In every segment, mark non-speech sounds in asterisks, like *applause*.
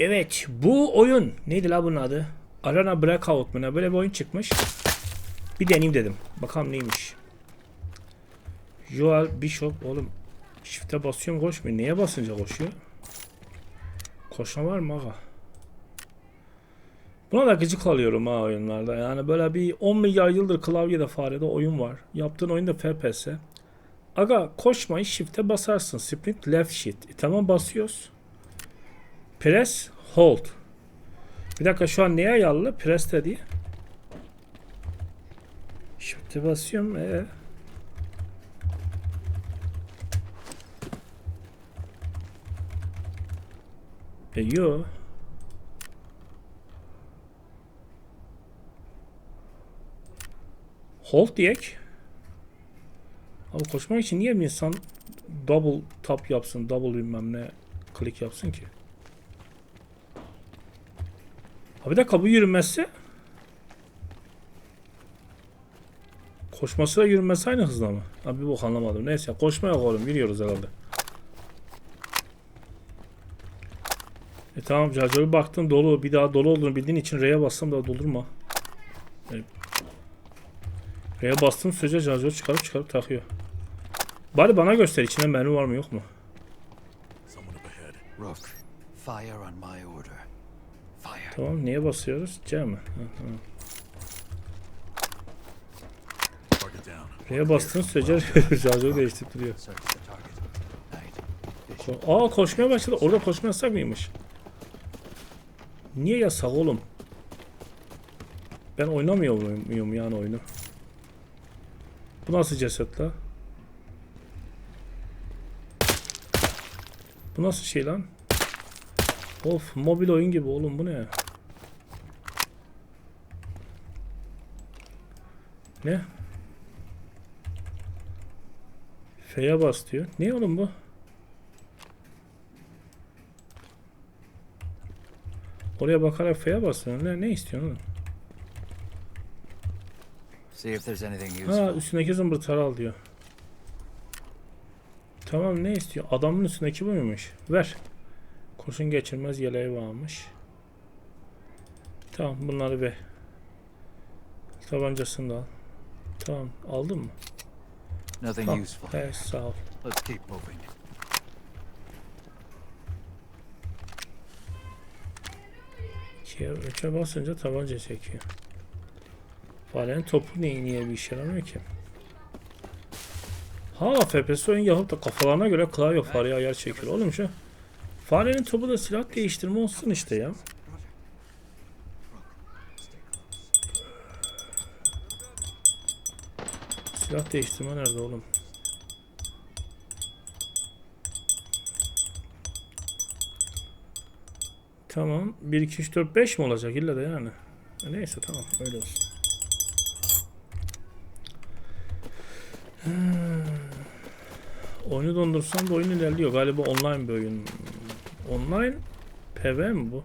Evet bu oyun neydi la bunun adı? Arena Breakout mu ne böyle bir oyun çıkmış. Bir deneyeyim dedim. Bakalım neymiş. Joel Bishop oğlum Shift'e basıyorum koşmuyor. Neye basınca koşuyor? Koşma var mı aga? Buna da gıcık alıyorum ha oyunlarda. Yani böyle bir 10 milyar yıldır klavyede farede oyun var. Yaptığın oyun da FPS. Aga koşmayı shift'e basarsın. Sprint left shift. E, tamam basıyoruz. Press hold. Bir dakika şu an neye ayarlı? Press dedi. Shift'e basıyorum. Ee. E yo. Hold diyek. Abi koşmak için niye bir insan double tap yapsın, double bilmem ne klik yapsın ki? Abi bir dakika bu yürümesi Koşması ve yürümesi aynı hızla mı? Abi bir bok anlamadım. Neyse koşma yok oğlum. Yürüyoruz herhalde. E tamam Carcar'ı baktın dolu. Bir daha dolu olduğunu bildiğin için R'ye bassam da doldurma. E, R'ye bastığım sürece Carcar'ı çıkarıp çıkarıp takıyor. Bari bana göster içinde mermi var mı yok mu? Fire on my order. Tamam niye basıyoruz? C mi? R'ye bastığın sürece target. Knight. Ko- Aa koşmaya başladı. Orada koşma yasak mıymış? Niye yasak oğlum? Ben oynamıyor muyum yani oyunu? Bu nasıl ceset la? Bu nasıl şey lan? Of mobil oyun gibi oğlum bu ne? Ne? F'ye bas diyor. Ne oğlum bu? Oraya bakarak F'ye basıyorsun. Ne, ne istiyorsun oğlum? See if there's anything Ha useful. üstündeki zımbırtıları al diyor. Tamam ne istiyor? Adamın üstündeki bu muymuş? Ver. Kurşun geçirmez yeleği varmış. Tamam bunları ver. Tabancasını da al. Tamam aldın mı? Nothing Tamam. useful. He sağ ol. Let's keep moving. İkiye, üçe basınca tabanca çekiyor. Farenin topu niye, niye bir işe yaramıyor ki? Hala FPS oyun yapıp da kafalarına göre klavye fareye ayar çekiyor. Oğlum şu farenin topu da silah değiştirme olsun işte ya. Silah değiştirme nerede oğlum? Tamam. 1, 2, 3, 4, 5 mi olacak illa da yani? E Neyse tamam öyle olsun. Hmm. Oyunu dondursam da oyun ilerliyor. Galiba online bir oyun. Online PV mi bu?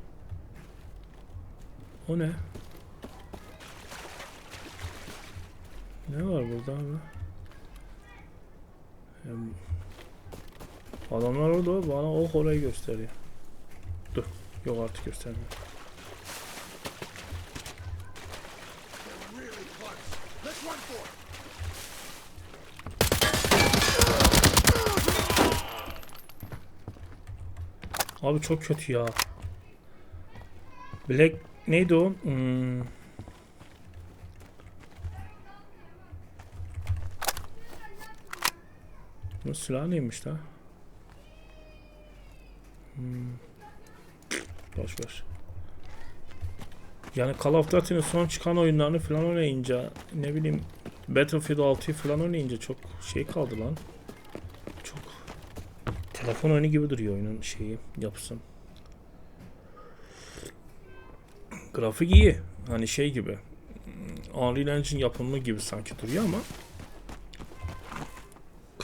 O ne? Ne var burada abi? Adamlar orada bana ok orayı gösteriyor. Dur. Yok artık göstermiyor. Abi çok kötü ya. Black neydi o? Hmm. Bu silah neymiş la? Hmm. Boş ver. Yani Call of Duty'nin son çıkan oyunlarını falan oynayınca ne bileyim Battlefield 6'yı falan oynayınca çok şey kaldı lan. Çok telefon oyunu gibi duruyor oyunun şeyi yapısı. Grafik iyi. Hani şey gibi. hmm, Unreal Engine yapımı gibi sanki duruyor ama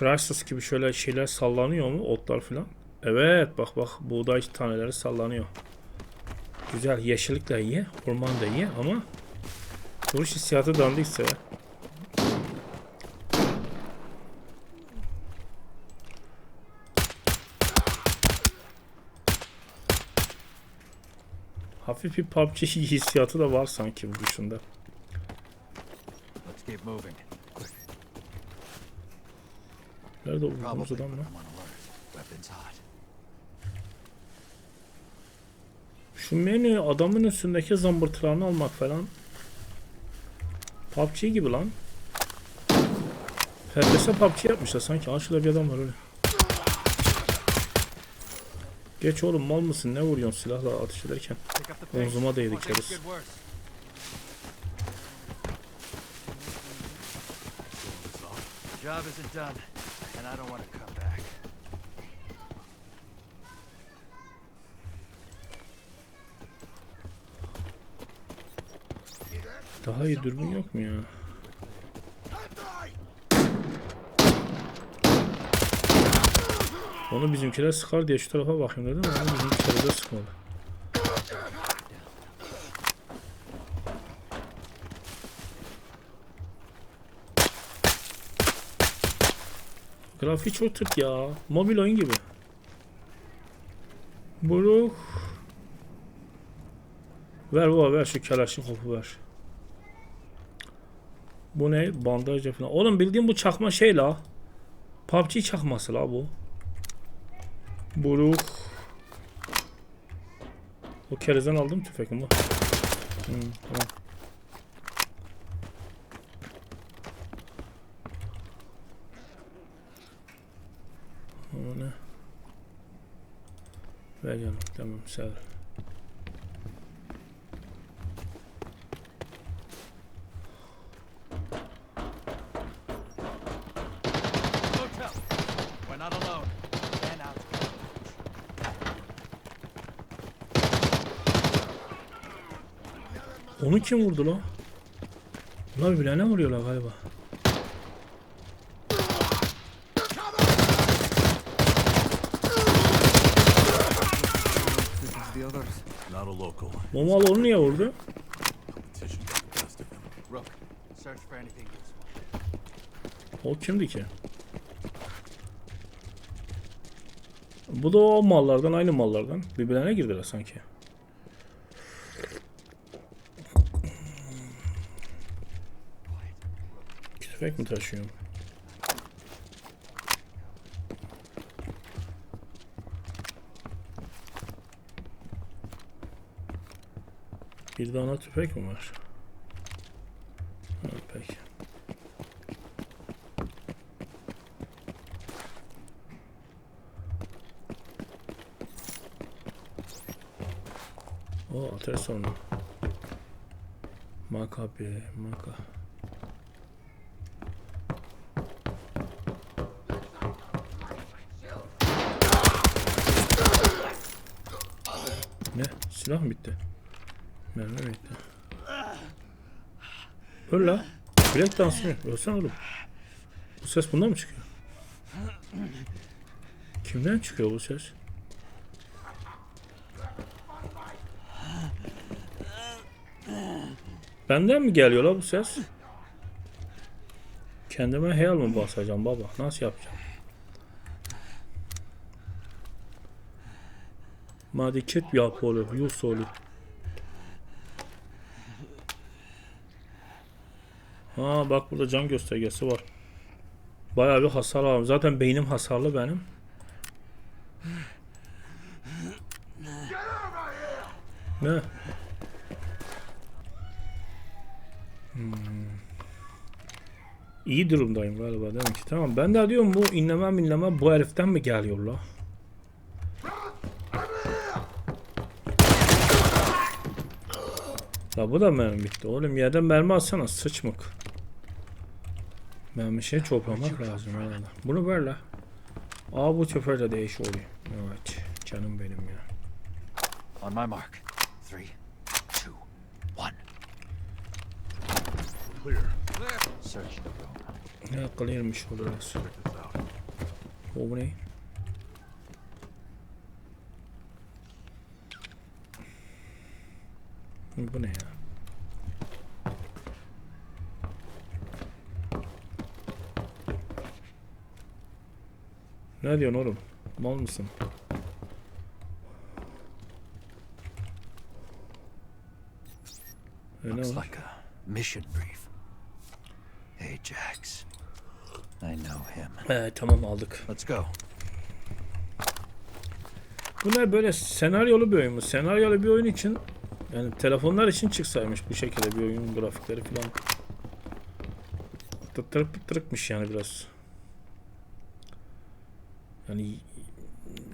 Crysis gibi şöyle şeyler sallanıyor mu? Otlar falan. Evet bak bak buğday taneleri sallanıyor. Güzel yeşillik de iyi. Orman da iyi ama vuruş hissiyatı dandikse Hafif bir PUBG *laughs* hissiyatı da var sanki bu moving. Nerede o vurduğumuz Probably. adam hot. Şu menü adamın üstündeki zımbırtılarını almak falan. PUBG gibi lan. Herkese PUBG yapmışlar sanki. Aa şurada bir adam var öyle. Geç oğlum mal mısın? Ne vuruyorsun silahla atış ederken? Omzuma things keriz. job isn't done, and I don't want to come back. Daha iyi dürbün yok mu ya? Onu bizimkiler sıkar diye şu tarafa bakayım dedim ama bizimkiler de sıkmadı. Grafiği çok tık ya. Mobil oyun gibi. Buruk. Ver baba ver şu Kalaşnikov'u ver. Bu ne? Bandaj falan. Oğlum bildiğin bu çakma şey la. PUBG çakması la bu. Buruk. O kerizden aldım tüfekim bu. Hmm, tamam. O ne? Ver canım. Tamam sağ ol. Onu kim vurdu lan? Bunlar birbirlerine vuruyorlar galiba. Not a local. Momal onu niye vurdu? Competition got the best of him. Rook, search for anything useful. O kimdi ki? Bu da o mallardan aynı mallardan. Birbirlerine girdiler sanki. Tüfek mi taşıyorum? Tane tüfek mi var? Ha, peki. O ateş sorunu. Makabi, maka. Ne? Silah mı bitti? Mermi mi bitti? Öl la. Bilek dansı mı? Ölsen oğlum. Bu ses bundan mı çıkıyor? Kimden çıkıyor bu ses? Benden mi geliyor la bu ses? Kendime hayal mi basacağım baba? Nasıl yapacağım? Madikit yapolu, yusolu. Ha bak burada can göstergesi var. Bayağı bir hasar aldım. Zaten beynim hasarlı benim. Ne? İyi durumdayım galiba demek ki. Tamam ben de diyorum bu inleme minleme bu heriften mi geliyor la? La bu da mermi bitti. Oğlum yerden mermi atsana sıçmık. Mermi şey toplamak lazım herhalde. Bunu ver la. Aa bu sefer de değiş oluyor. Evet. Canım benim ya. On my mark. Three, two, one. Clear. Search the room. Ne clearmiş o biraz. Check this out. O bu ne? Bu ne ya? Ne diyorsun oğlum? Mal mısın? Mi? like a mission brief. Ajax. I know him. He, tamam aldık. Let's go. Bu ne böyle senaryolu bir oyun mu? Senaryolu bir oyun için yani telefonlar için çıksaymış bu şekilde bir oyun grafikleri falan. Tıttırık pıttırıkmış yani biraz. Yani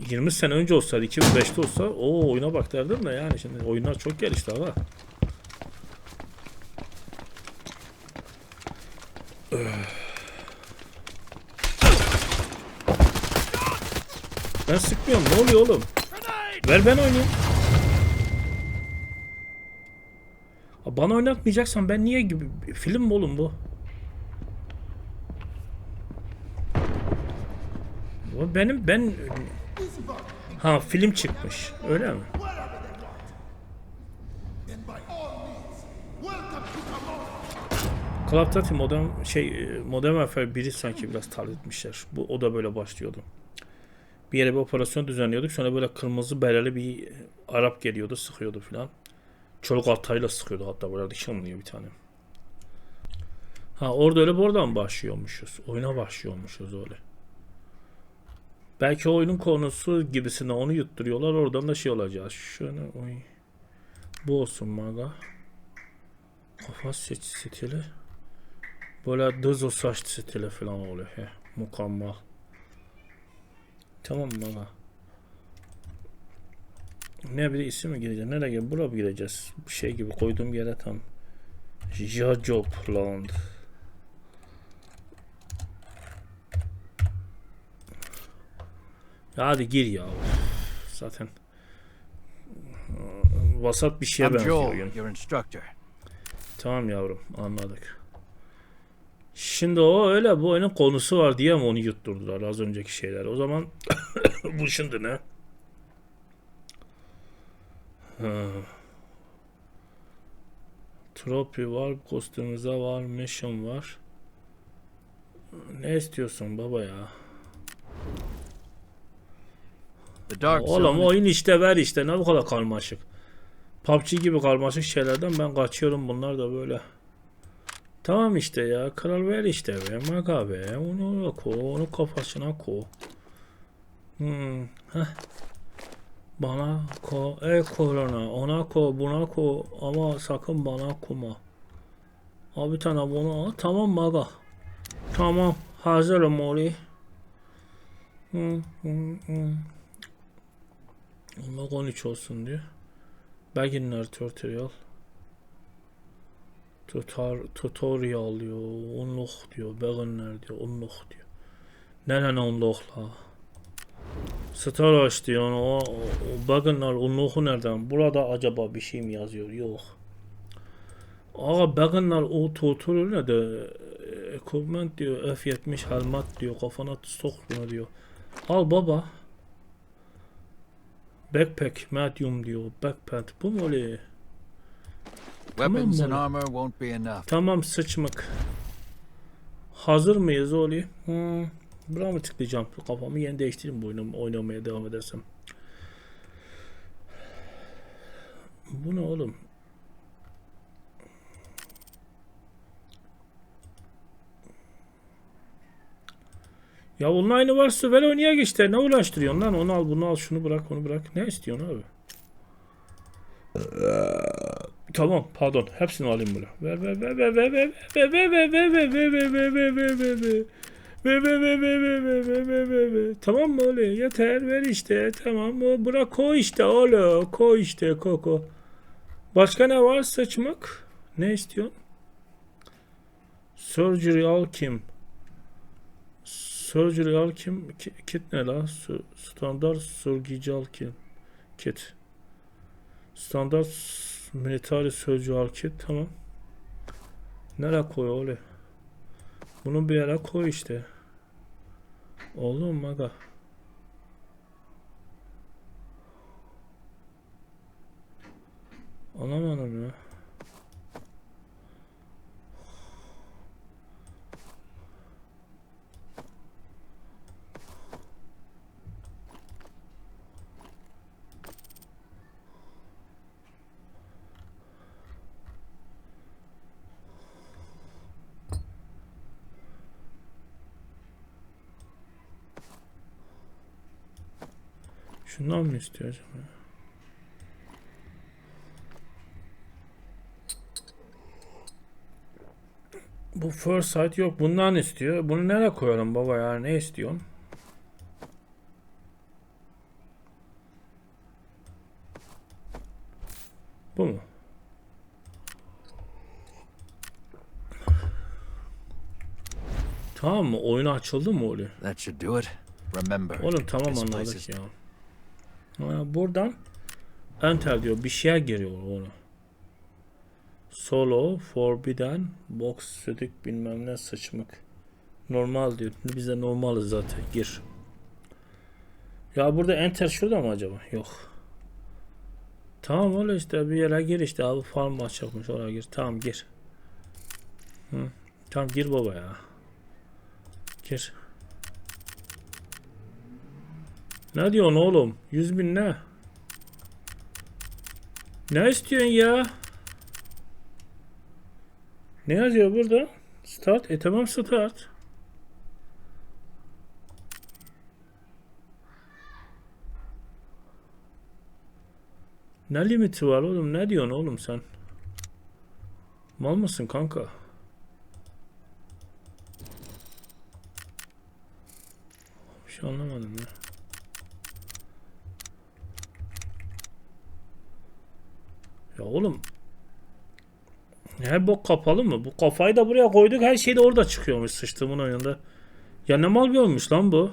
20 sene önce olsaydı 2005'te olsa o oyuna bak derdim de yani şimdi oyunlar çok gelişti ama. Ben sıkmıyorum. Ne oluyor oğlum? Ver ben oynayayım. Bana oynatmayacaksan ben niye gibi film mi oğlum bu? Bu benim ben ha film çıkmış. Öyle mi? Call of Duty Modern şey e, Modern Warfare 1'i sanki biraz etmişler. Bu o da böyle başlıyordu. Bir yere bir operasyon düzenliyorduk. Sonra böyle kırmızı bereli bir Arap geliyordu, sıkıyordu filan. Çoluk altayla sıkıyordu hatta böyle dışanlıyor bir tane. Ha orada öyle buradan başlıyormuşuz. Oyuna başlıyormuşuz öyle. Belki oyunun konusu gibisine onu yutturuyorlar. Oradan da şey olacağız. Şöyle oy. Bu olsun maga. Kafa seç stili. Böyle düz o saç stili falan oluyor. He, mükemmel. Tamam baba. Ne bir isim mi gireceğiz? Nereye gideceğiz? Buraya mı gireceğiz? Şey gibi koyduğum yere tam. Jajopland. Hadi gir ya. Zaten vasat bir şeye benziyor oyun. Tamam yavrum anladık. Şimdi o öyle bu oyunun konusu var diye mi onu yutturdular az önceki şeyler. O zaman *coughs* bu şimdi ne? Ha. Trophy var, kostümüze var, mission var. Ne istiyorsun baba ya? Oğlum oyun işte ver işte ne bu kadar karmaşık. PUBG gibi karmaşık şeylerden ben kaçıyorum bunlar da böyle. Tamam işte ya kral ver işte be maga be onu ko onu kafasına ko. Hmm, heh. Bana ko ey korona ona ko buna ko ama sakın bana kuma. Abi bir tane bunu al tamam maga. Tamam hazırım. Hı, hı, hı. Ama 13 olsun diyor. Beginner tutorial. Tutar, tutorial diyor. Unlock diyor. Beginner diyor. Unlock diyor. Neren unlock la? Star diyor. O, o, o beginner unlock'u nereden? Burada acaba bir şey mi yazıyor? Yok. Aga beginner o tutorial ne de equipment diyor. F70 helmet diyor. Kafana sok bunu diyor. Al baba. Backpack medium diyor. Backpack bu mu öyle? Weapons Tamam and oğlum. armor won't be enough. Tamam sıçmık. Hazır mıyız Oli? Hmm. Buraya mı tıklayacağım? Kafamı yeni değiştireyim bu oyunu oynamaya devam edersem. Bu ne oğlum? Ya onun aynı varsa ver oynaya işte. Ne uğraştırıyorsun lan? Onu al bunu al şunu bırak onu bırak. Ne istiyorsun abi? Tamam pardon hepsini alayım bunu. Ver ver ver ver ver ver ver ver ver ver ver ver ver ver ver ver ver ver ver ver ver ver ver ver ver ver Tamam mı oğlum? Yeter ver işte. Tamam mı? Bırak koy işte oğlum. Koy işte koko Başka ne var saçmak? Ne istiyorsun? Surgery Alkim Surgery Alkim ki- kit ne la? Standart surgical kit kit. Standart military surgical kit tamam. Nereye koy öyle? Bunu bir yere koy işte. Oldu mu aga? Anlamadım ya. Şundan mı istiyor acaba? Bu first sight yok. Bundan istiyor. Bunu nereye koyalım baba ya? Ne istiyorsun? Bu mu? Tamam mı? Oyun açıldı mı oluyor? That should do it. Remember, Oğlum tamam anladık ya. Buradan enter diyor. Bir şeye giriyor onu. Solo, forbidden, box, sütük bilmem ne sıçmık. Normal diyor. Biz de normaliz zaten. Gir. Ya burada enter şurada mı acaba? Yok. Tamam öyle işte bir yere gir işte abi farm açılmış oraya gir. Tamam gir. Hı. Tamam gir baba ya. Gir. Ne diyorsun oğlum? 100 bin ne? Ne istiyorsun ya? Ne yazıyor burada? Start. E tamam start. Ne limiti var oğlum? Ne diyorsun oğlum sen? Mal mısın kanka? Bir şey anlamadım ya. Ya oğlum. Her bok kapalı mı? Bu kafayı da buraya koyduk. Her şey de orada çıkıyormuş sıçtığımın oyunda. Ya ne mal bir olmuş lan bu.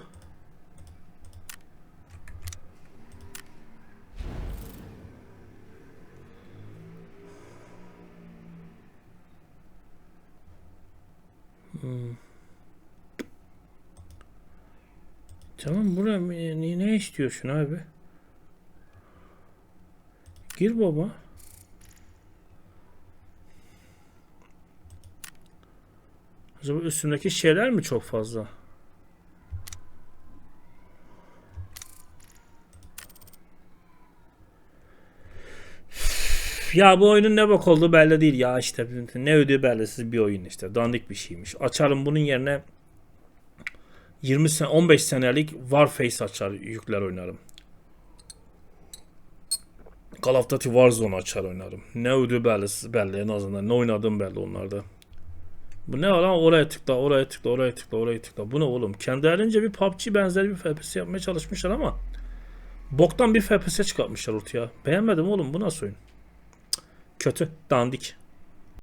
Tamam buraya ne istiyorsun abi? Gir baba. Acaba üstündeki şeyler mi çok fazla? Ya bu oyunun ne bak olduğu belli değil ya işte ne ödüğü bellisiz bir oyun işte dandik bir şeymiş. Açarım bunun yerine 20 sene 15 senelik Warface açar yükler oynarım. Call of Duty Warzone açar oynarım. Ne ödüğü belli, belli en azından ne oynadığım belli onlarda. Bu ne lan oraya tıkla oraya tıkla oraya tıkla oraya tıkla. Bu ne oğlum? Kendi halince bir PUBG benzeri bir FPS yapmaya çalışmışlar ama boktan bir FPS çıkartmışlar ortaya. Beğenmedim oğlum bu nasıl oyun? Kötü, dandik.